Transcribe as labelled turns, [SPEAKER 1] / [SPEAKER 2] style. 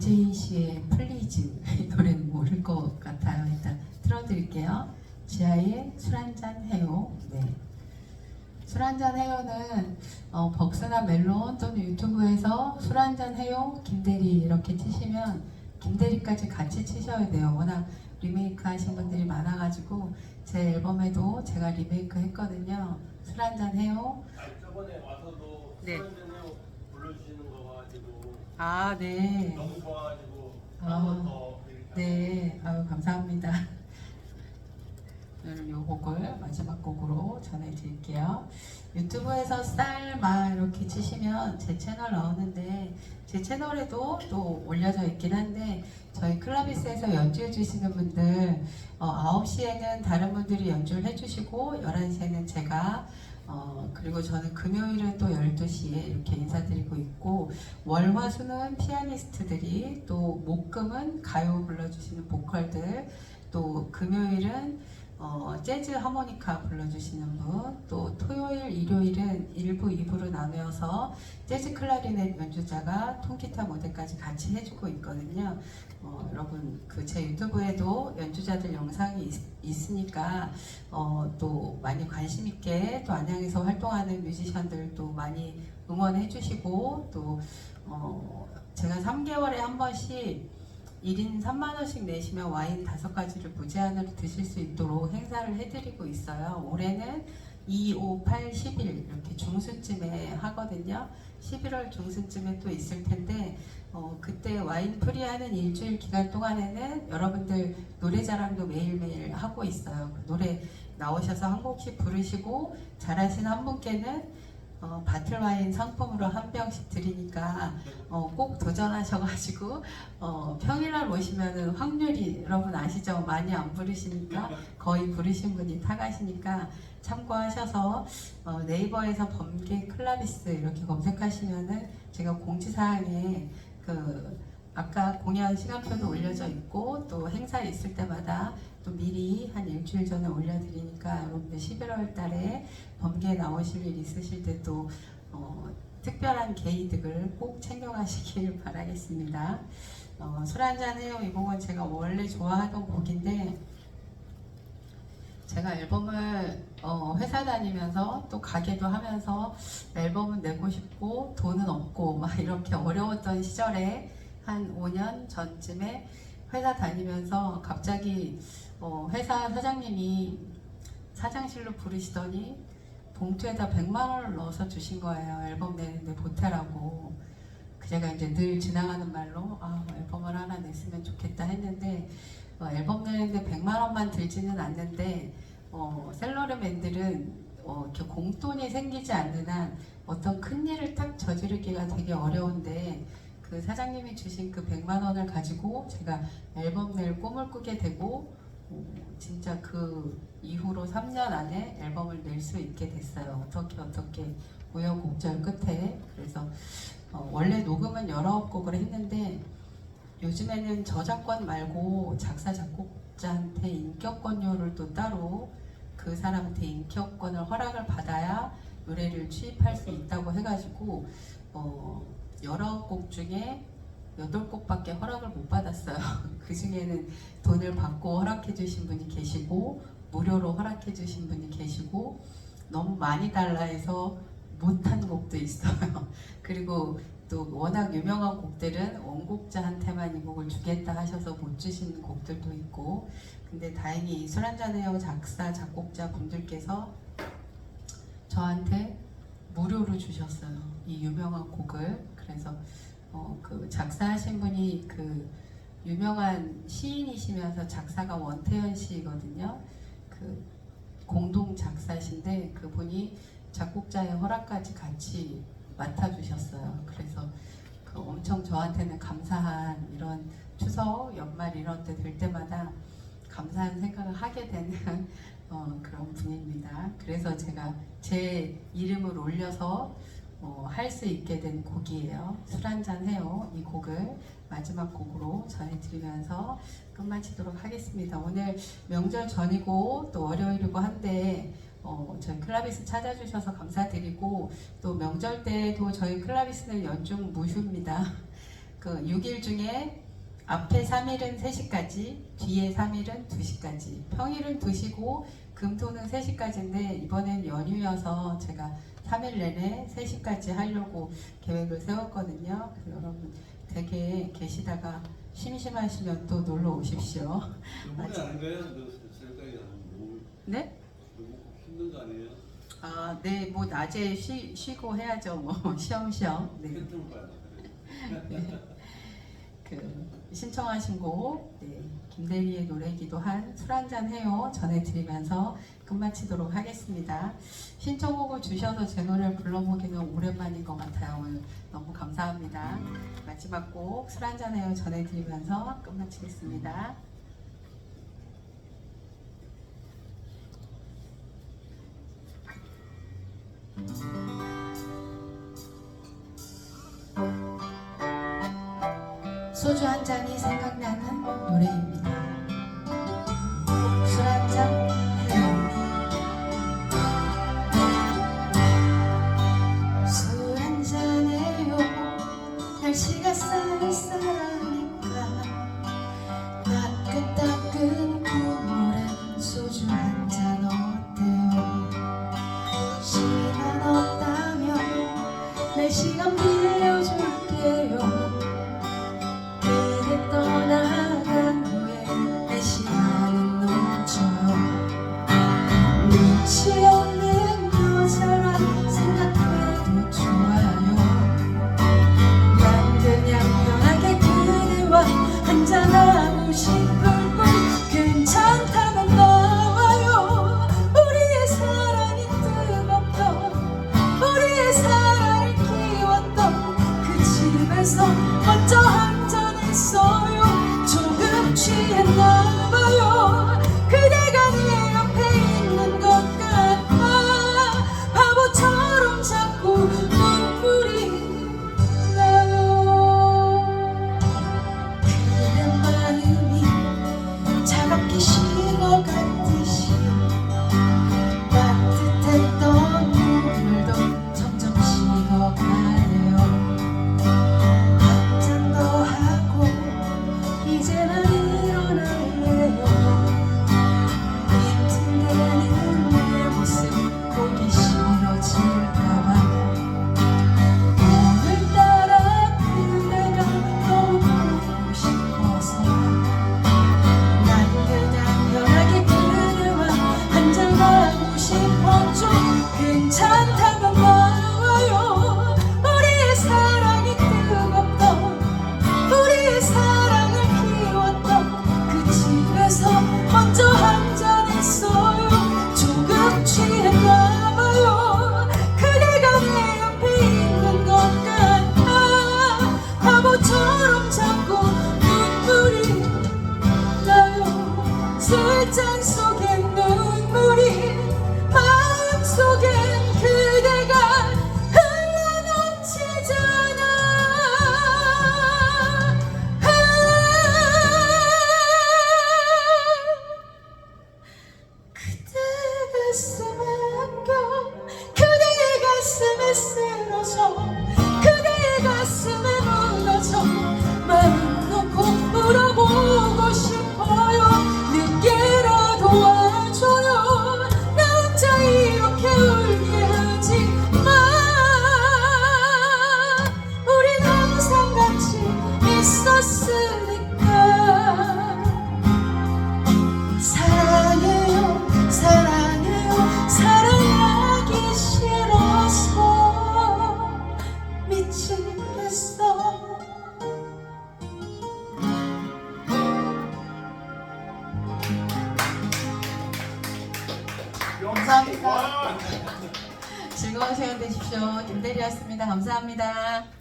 [SPEAKER 1] 김재인 씨의 플리즈 이 노래는 모를 것 같아요. 일단 틀어드릴게요. 지하의 술 한잔 해요. 네. 술 한잔 해요는 어, 벅스나 멜론 또는 유튜브에서 술 한잔 해요 김대리 이렇게 치시면 김대리까지 같이 치셔야 돼요. 워낙 리메이크 하신 분들이 많아가지고 제 앨범에도 제가 리메이크 했거든요. 술 한잔 해요.
[SPEAKER 2] 아니, 저번에 와서도
[SPEAKER 1] 네.
[SPEAKER 2] 수련전에 불러주시는 거 가지고
[SPEAKER 1] 아 네.
[SPEAKER 2] 너무 좋아가지고
[SPEAKER 1] 아.
[SPEAKER 2] 한번더
[SPEAKER 1] 네, 아유 감사합니다. 오늘 요 곡을 마지막 곡으로 전해드릴게요. 유튜브에서 쌀마 이렇게 치시면 제 채널 나오는데 제 채널에도 또 올려져 있긴 한데 저희 클라비스에서 연주해 주시는 분들 어, 9시에는 다른 분들이 연주를 해주시고 11시에는 제가 어, 그리고 저는 금요일은 또 12시에 이렇게 인사드리고 있고 월화수는 피아니스트들이 또 목금은 가요 불러주시는 보컬들 또 금요일은 어, 재즈 하모니카 불러주시는 분, 또 토요일, 일요일은 1부, 2부로 나누어서 재즈 클라리넷 연주자가 통기타 무대까지 같이 해주고 있거든요. 어, 여러분 그 제 유튜브에도 연주자들 영상이 있, 으니까 어, 또 많이 관심 있게 또 안양에서 활동하는 뮤지션들도 많이 응원해 주시고 또 어, 제가 3개월에 한 번씩 1인 3만 원씩 내시면 와인 다섯 가지를 무제한으로 드실 수 있도록 행사를 해드리고 있어요. 올해는 2, 5, 8, 10일 이렇게 중순쯤에 하거든요. 11월 중순쯤에 또 있을 텐데 어, 그때 와인 프리하는 일주일 기간 동안에는 여러분들 노래 자랑도 매일매일 하고 있어요. 그 노래 나오셔서 한 곡씩 부르시고 잘하신 한 분께는 어, 바틀 와인 상품으로 한 병씩 드리니까 어, 꼭 도전하셔가지고 어, 평일날 오시면은 확률이 여러분 아시죠? 많이 안 부르시니까 거의 부르신 분이 타가시니까 참고하셔서 어, 네이버에서 범계 클라비스 이렇게 검색하시면은 제가 공지사항에 그 아까 공연 시간표도 올려져 있고 또 행사 있을 때마다 또 미리 한 일주일 전에 올려드리니까 여러분들 11월 달에 범계에 나오실 일 있으실 때도 어, 특별한 게이득을 꼭 챙겨가시길 바라겠습니다. 어, 술 한잔 해요 이 곡은 제가 원래 좋아하던 곡인데 제가 앨범을 어, 회사 다니면서 또 가게도 하면서 앨범은 내고 싶고 돈은 없고 막 이렇게 어려웠던 시절에 한 5년 전쯤에 회사 다니면서 갑자기 어, 회사 사장님이 사장실로 부르시더니 봉투에다 100만 원을 넣어서 주신 거예요. 앨범 내는데 보태라고. 그 제가 이제 늘 지나가는 말로 아, 앨범을 하나 냈으면 좋겠다 했는데 어, 앨범 내는데 100만 원만 들지는 않는데 어, 셀러리맨들은 어, 이렇게 공돈이 생기지 않는 한 어떤 큰 일을 딱 저지르기가 되게 어려운데 그 사장님이 주신 그 100만 원을 가지고 제가 앨범 낼 꿈을 꾸게 되고 어, 진짜 그 이후로 3년 안에 앨범을 낼 수 있게 됐어요. 어떻게 어떻게 우여곡절 끝에 그래서 어, 원래 녹음은 19곡을 했는데 요즘에는 저작권 말고 작사 작곡자한테 인격권료를 또 따로 그 사람한테 인격권을 허락을 받아야 노래를 취입할 수 있다고 해가지고 어, 여러 곡 중에 여덟 곡밖에 허락을 못 받았어요. 그 중에는 돈을 받고 허락해 주신 분이 계시고 무료로 허락해 주신 분이 계시고 너무 많이 달라 해서 못한 곡도 있어요. 그리고 또 워낙 유명한 곡들은 원곡자한테만 이 곡을 주겠다 하셔서 못 주신 곡들도 있고 근데 다행히 술 한잔해요 작사 작곡자 분들께서 저한테 무료로 주셨어요 이 유명한 곡을 그래서 어, 그 작사하신 분이 그 유명한 시인이시면서 작사가 원태현 씨거든요 그 공동 작사신데 그분이 작곡자의 허락까지 같이 맡아주셨어요. 그래서 그 엄청 저한테는 감사한 이런 추석 연말 이런 때 될 때마다 감사한 생각을 하게 되는 어, 그런 분입니다. 그래서 제가 제 이름을 올려서 어, 할수 있게 된 곡이에요. 술 한잔 해요. 이 곡을 마지막 곡으로 전해드리면서 끝마치도록 하겠습니다. 오늘 명절 전이고 또 월요일이고 한데 어, 저희 클라비스 찾아주셔서 감사드리고 또 명절 때도 저희 클라비스는 연중 무휴입니다. 그 6일 중에 앞에 3일은 3시까지, 뒤에 3일은 2시까지. 평일은 2시고 금토는 3시까지인데 이번엔 연휴여서 제가 3일 내내 3시까지 하려고 계획을 세웠거든요. 여러분 댁에 계시다가 심심하시면 또 놀러 오십시오.
[SPEAKER 3] 너무
[SPEAKER 1] 네?
[SPEAKER 3] 힘든 거 아니에요?
[SPEAKER 1] 아, 네, 뭐 낮에 쉬, 쉬고 해야죠. 뭐 쉬엄쉬엄. 네.
[SPEAKER 3] 봐야
[SPEAKER 1] 그 신청하신 곡 네, 김대리의 노래기도 한 술 한잔 해요 전해드리면서 끝마치도록 하겠습니다. 신청곡을 주셔서 제 노래를 불러보기는 오랜만인 것 같아요. 오늘 너무 감사합니다. 마지막 곡 술 한잔 해요 전해드리면서 끝마치겠습니다. 소주 한 잔이 생각나는 노래입니다. 술 한 잔. 술 한 잔 해요. 날씨가 쌀쌀하니 술잔 속엔 눈물이 미치겠어. 감사합니다 즐거운 시간 되십시오. 김대리였습니다. 감사합니다